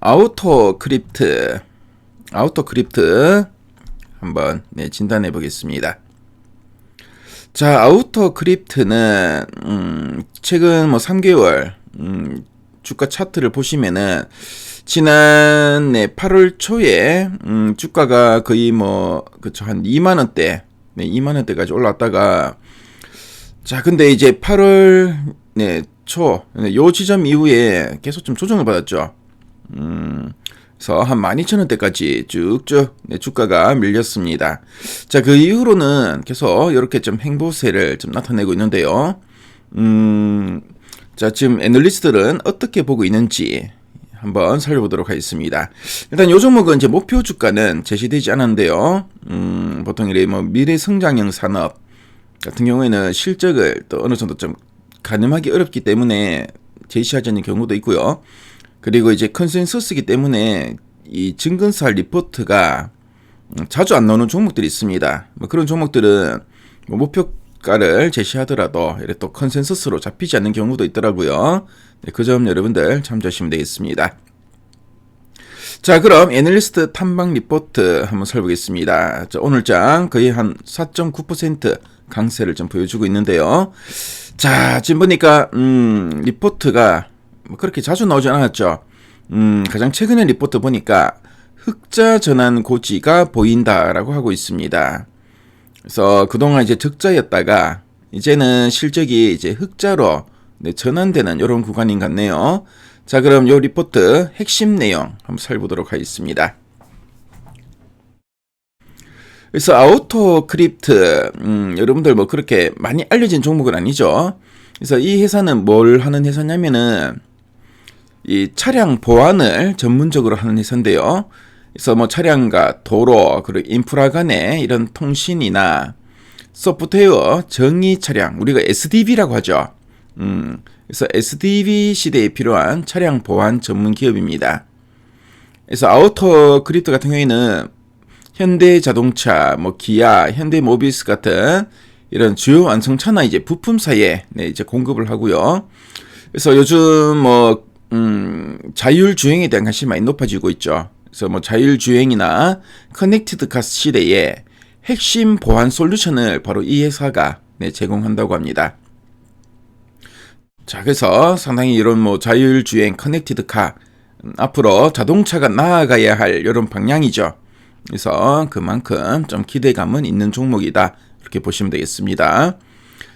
아우토 크립트, 아우토 크립트 한번 네, 진단해 보겠습니다. 자, 아우토 크립트는 음, 최근 뭐 3개월 음, 주가 차트를 보시면은 지난 네, 8월 초에 음, 주가가 거의 뭐 그쵸 한 2만 원대, 네, 2만 원대까지 올랐다가 자, 근데 이제 8월 네, 초, 네, 요 지점 이후에 계속 좀 조정을 받았죠. 음, 그래서 한 12,000원대까지 쭉쭉 네, 주가가 밀렸습니다. 자, 그 이후로는 계속 이렇게 좀 행보세를 좀 나타내고 있는데요. 음, 자, 지금 애널리스트들은 어떻게 보고 있는지 한번 살펴보도록 하겠습니다. 일단 요 종목은 이제 목표 주가는 제시되지 않았는데요. 음, 보통 이래 뭐 미래 성장형 산업 같은 경우에는 실적을 또 어느 정도 좀 가늠하기 어렵기 때문에 제시하지 않는 경우도 있고요. 그리고 이제 컨센서스이기 때문에 이 증권사 리포트가 자주 안 나오는 종목들이 있습니다. 뭐 그런 종목들은 뭐 목표가를 제시하더라도 이래 또 컨센서스로 잡히지 않는 경우도 있더라고요. 네, 그점 여러분들 참조하시면 되겠습니다. 자, 그럼 애널리스트 탐방 리포트 한번 살펴보겠습니다. 자, 오늘장 거의 한 4.9% 강세를 좀 보여주고 있는데요. 자, 지금 보니까 음, 리포트가 뭐 그렇게 자주 나오지 않았죠. 음, 가장 최근의 리포트 보니까 흑자 전환 고지가 보인다라고 하고 있습니다. 그래서 그동안 이제 적자였다가 이제는 실적이 이제 흑자로 네, 전환되는 이런 구간인 것 같네요. 자, 그럼 요 리포트 핵심 내용 한번 살펴보도록 하겠습니다. 그래서 아우토 크립트, 음, 여러분들 뭐 그렇게 많이 알려진 종목은 아니죠. 그래서 이 회사는 뭘 하는 회사냐면은 이 차량 보안을 전문적으로 하는 회사인데요. 그래서 뭐 차량과 도로 그리고 인프라 간의 이런 통신이나 소프트웨어 정의 차량 우리가 SDV라고 하죠. 음, 그래서 SDV 시대에 필요한 차량 보안 전문 기업입니다. 그래서 아우토 크립트 같은 경우에는 현대 자동차, 뭐 기아, 현대 모비스 같은 이런 주요 완성차나 이제 부품사에 네, 이제 공급을 하고요. 그래서 요즘 뭐 음, 자율주행에 대한 관심이 많이 높아지고 있죠. 그래서 뭐 자율주행이나 커넥티드 카 시대에 핵심 보안 솔루션을 바로 이 회사가 네, 제공한다고 합니다. 자, 그래서 상당히 이런 뭐 자율주행 커넥티드 카 음, 앞으로 자동차가 나아가야 할 이런 방향이죠. 그래서 그만큼 좀 기대감은 있는 종목이다. 이렇게 보시면 되겠습니다.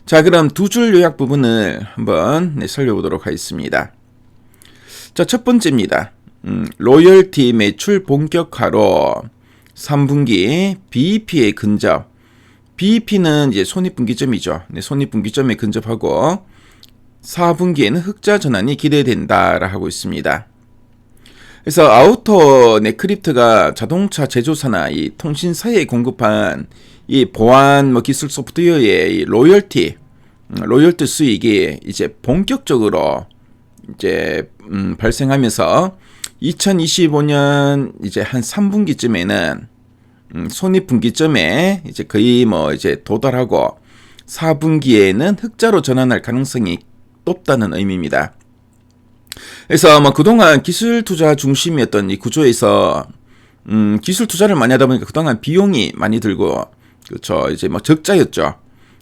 자, 그럼 두 줄 요약 부분을 한번 네, 살펴보도록 하겠습니다. 자, 첫 번째입니다. 음, 로열티 매출 본격화로 3분기 BEP에 근접. BEP는 이제 손익분기점이죠. 네, 손익분기점에 근접하고 4분기에는 흑자 전환이 기대된다라 하고 있습니다. 그래서 아우터 네크립트가 자동차 제조사나 이 통신사에 공급한 이 보안 뭐 기술 소프트웨어의 이 로열티, 음, 로열티 수익이 이제 본격적으로 이제 음, 발생하면서 2025년 이제 한 3분기쯤에는 음, 손익분기점에 이제 거의 뭐 이제 도달하고 4분기에는 흑자로 전환할 가능성이 높다는 의미입니다. 그래서 뭐 그동안 기술 투자 중심이었던 이 구조에서 음, 기술 투자를 많이 하다 보니까 그동안 비용이 많이 들고 그렇죠 이제 뭐 적자였죠.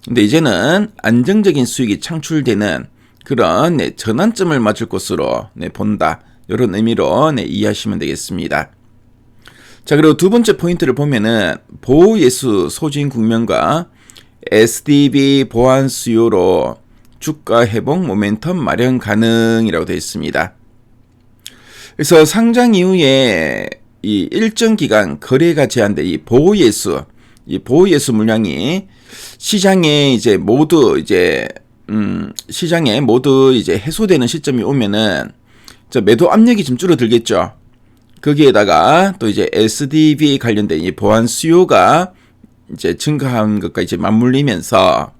근데 이제는 안정적인 수익이 창출되는 그런 네, 전환점을 맞을 것으로 네, 본다. 이런 의미로 네, 이해하시면 되겠습니다. 자, 그리고 두 번째 포인트를 보면은 보호 예수 소진 국면과 SDB 보안 수요로 주가 회복 모멘텀 마련 가능이라고 되어 있습니다. 그래서 상장 이후에 이 일정 기간 거래가 제한된 이 보호 예수, 이 보호 예수 물량이 시장에 이제 모두 이제 음, 시장에 모두 이제 해소되는 시점이 오면은 저 매도 압력이 좀 줄어들겠죠. 거기에다가 또 이제 SDB 관련된 이 보안 수요가 이제 증가한 것과 이제 맞물리면서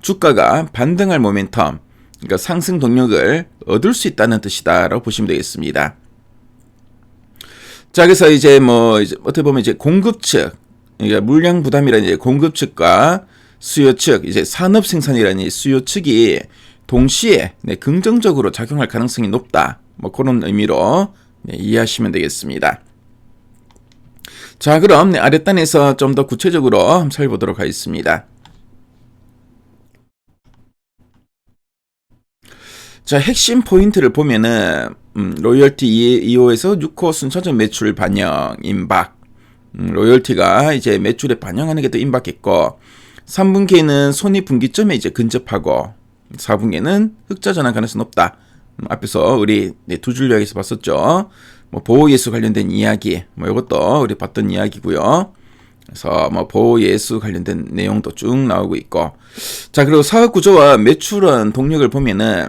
주가가 반등할 모멘텀, 그러니까 상승 동력을 얻을 수 있다는 뜻이다라고 보시면 되겠습니다. 자, 그래서 이제 뭐 이제 어떻게 보면 이제 공급 측, 그러니까 물량 부담이라는 이제 공급 측과 수요 측, 이제 산업 생산이라는 수요 측이 동시에 네, 긍정적으로 작용할 가능성이 높다. 뭐 그런 의미로 네, 이해하시면 되겠습니다. 자, 그럼 네, 아랫단에서 좀 더 구체적으로 살펴보도록 하겠습니다. 자, 핵심 포인트를 보면은 음, 로열티 2호에서 6호 순차적 매출 반영 임박. 음, 로열티가 이제 매출에 반영하는 게더 임박했고 3분기에는 손익분기점에 이제 근접하고 4분기에는 흑자 전환 가능성 높다. 음, 앞에서 우리 네, 두줄 이야기에서 봤었죠. 뭐 보호 예수 관련된 이야기, 뭐 이것도 우리 봤던 이야기고요. 그래서 뭐 보호 예수 관련된 내용도 쭉 나오고 있고. 자, 그리고 사업 구조와 매출원 동력을 보면은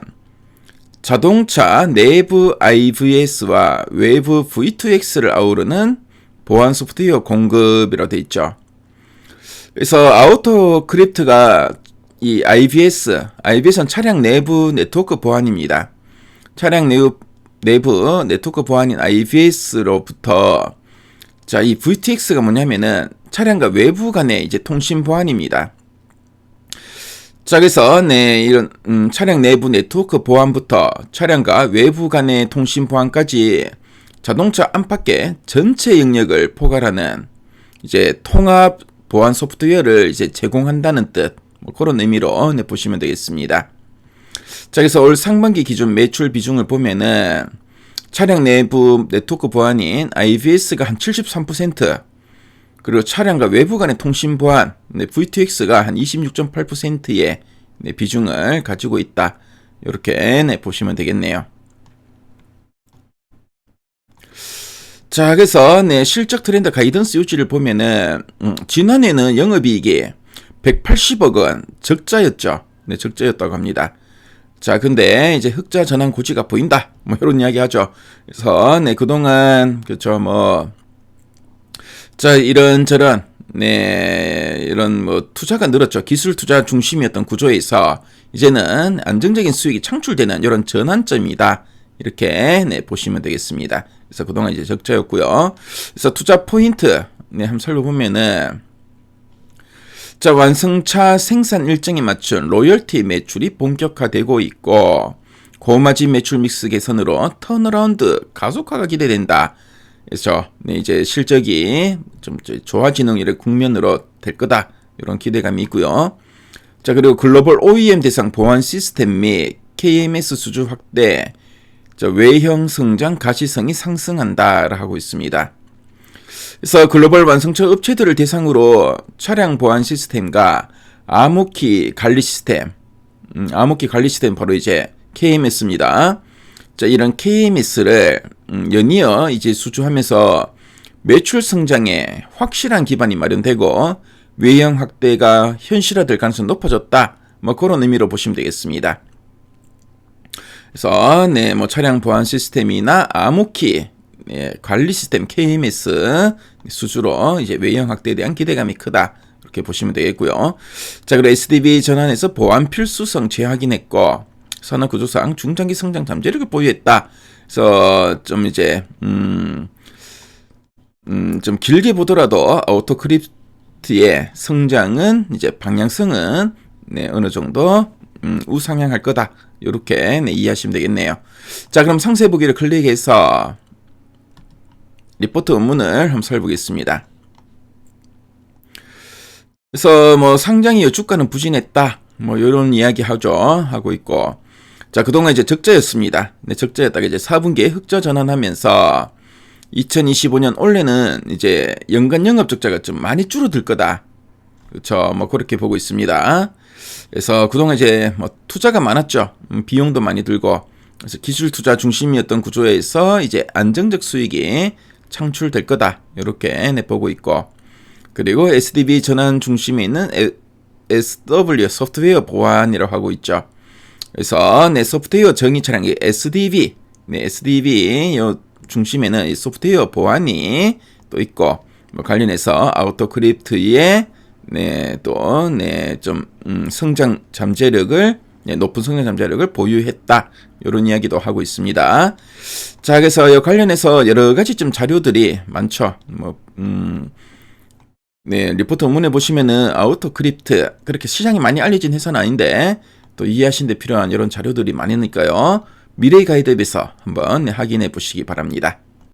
자동차 내부 IVS와 외부 V2X를 아우르는 보안 소프트웨어 공급이라고 되어 있죠. 그래서 아우토 크립트가 이 IBS, IBS는 차량 내부 네트워크 보안입니다. 차량 내부, 내부 네트워크 보안인 IBS로부터 자, 이 VTX가 뭐냐면은 차량과 외부 간의 이제 통신 보안입니다. 자, 그래서 네, 이런 음, 차량 내부 네트워크 보안부터 차량과 외부 간의 통신 보안까지 자동차 안팎의 전체 영역을 포괄하는 이제 통합 보안 소프트웨어를 이제 제공한다는 뜻, 뭐 그런 의미로 네, 보시면 되겠습니다. 자, 그래서 올 상반기 기준 매출 비중을 보면은 차량 내부 네트워크 보안인 IBS가 한 73%, 그리고 차량과 외부 간의 통신 보안, 네, VTX가 한 26.8%의 네, 비중을 가지고 있다. 이렇게 네, 보시면 되겠네요. 자, 그래서 네, 실적 트렌드 가이던스 유지를 보면은 음, 지난해는 영업이익이 180억 원 적자였죠. 네, 적자였다고 합니다. 자, 근데 이제 흑자 전환 고지가 보인다. 뭐 이런 이야기 하죠. 그래서 네, 그동안 그렇죠. 뭐 자, 이런저런 네, 이런 뭐 투자가 늘었죠. 기술 투자 중심이었던 구조에서 이제는 안정적인 수익이 창출되는 이런 전환점이다. 이렇게 네, 보시면 되겠습니다. 그래서 그동안 이제 적자였고요. 그래서 투자 포인트 네, 한번 살펴보면은 자, 완성차 생산 일정에 맞춘 로열티 매출이 본격화되고 있고 고마진 매출 믹스 개선으로 턴어라운드 가속화가 기대된다. 그래서 네, 이제 실적이 좀 좋아지는 일의 국면으로 될 거다. 이런 기대감이 있고요. 자, 그리고 글로벌 OEM 대상 보안 시스템 및 KMS 수주 확대, 자, 외형 성장 가시성이 상승한다라고 하고 있습니다. 그래서 글로벌 완성차 업체들을 대상으로 차량 보안 시스템과 암호키 관리 시스템, 음, 암호키 관리 시스템 바로 이제 KMS입니다. 자, 이런 KMS를 음, 연이어 이제 수주하면서 매출 성장에 확실한 기반이 마련되고 외형 확대가 현실화될 가능성이 높아졌다. 뭐 그런 의미로 보시면 되겠습니다. 그래서 네, 뭐 차량 보안 시스템이나 암호키 예, 관리 시스템 KMS 수주로 이제 외형 확대에 대한 기대감이 크다. 이렇게 보시면 되겠고요. 자, 그리고 SDB 전환에서 보안 필수성 재확인했고 산업 구조상 중장기 성장 잠재력을 보유했다. 그래서 좀 이제 음, 음, 좀 길게 보더라도 오토크립트의 성장은 이제 방향성은 네, 어느 정도 음, 우상향할 거다. 이렇게 네, 이해하시면 되겠네요. 자, 그럼 상세 보기를 클릭해서 리포트 업문을 한번 살펴보겠습니다. 그래서 뭐 상장이 주가는 부진했다. 뭐 이런 이야기 하죠. 하고 있고. 자, 그동안 이제 적자였습니다. 네, 적자였다가 이제 4분기에 흑자 전환하면서 2025년 올해는 이제 연간 영업 적자가 좀 많이 줄어들 거다. 그렇죠. 뭐 그렇게 보고 있습니다. 그래서 그동안 이제 뭐 투자가 많았죠. 음, 비용도 많이 들고 그래서 기술 투자 중심이었던 구조에서 이제 안정적 수익이 창출될 거다. 이렇게 내 보고 있고 그리고 SDB 전환 중심에 있는 SW 소프트웨어 보안이라고 하고 있죠. 그래서 내 소프트웨어 정의 차량의 SDV, 네, SDV 요 중심에는 이 소프트웨어 보안이 또 있고 뭐 관련해서 아우토 크립트의 네, 또, 네, 좀, 음, 성장 잠재력을, 네, 높은 성장 잠재력을 보유했다. 이런 이야기도 하고 있습니다. 자, 그래서 이 관련해서 여러 가지 좀 자료들이 많죠. 뭐, 음, 네, 리포트 원문에 보시면은 아우토크립트, 그렇게 시장이 많이 알려진 회사는 아닌데, 또 이해하신 데 필요한 이런 자료들이 많으니까요. 미래의 가이드에서 한번 확인해 보시기 바랍니다.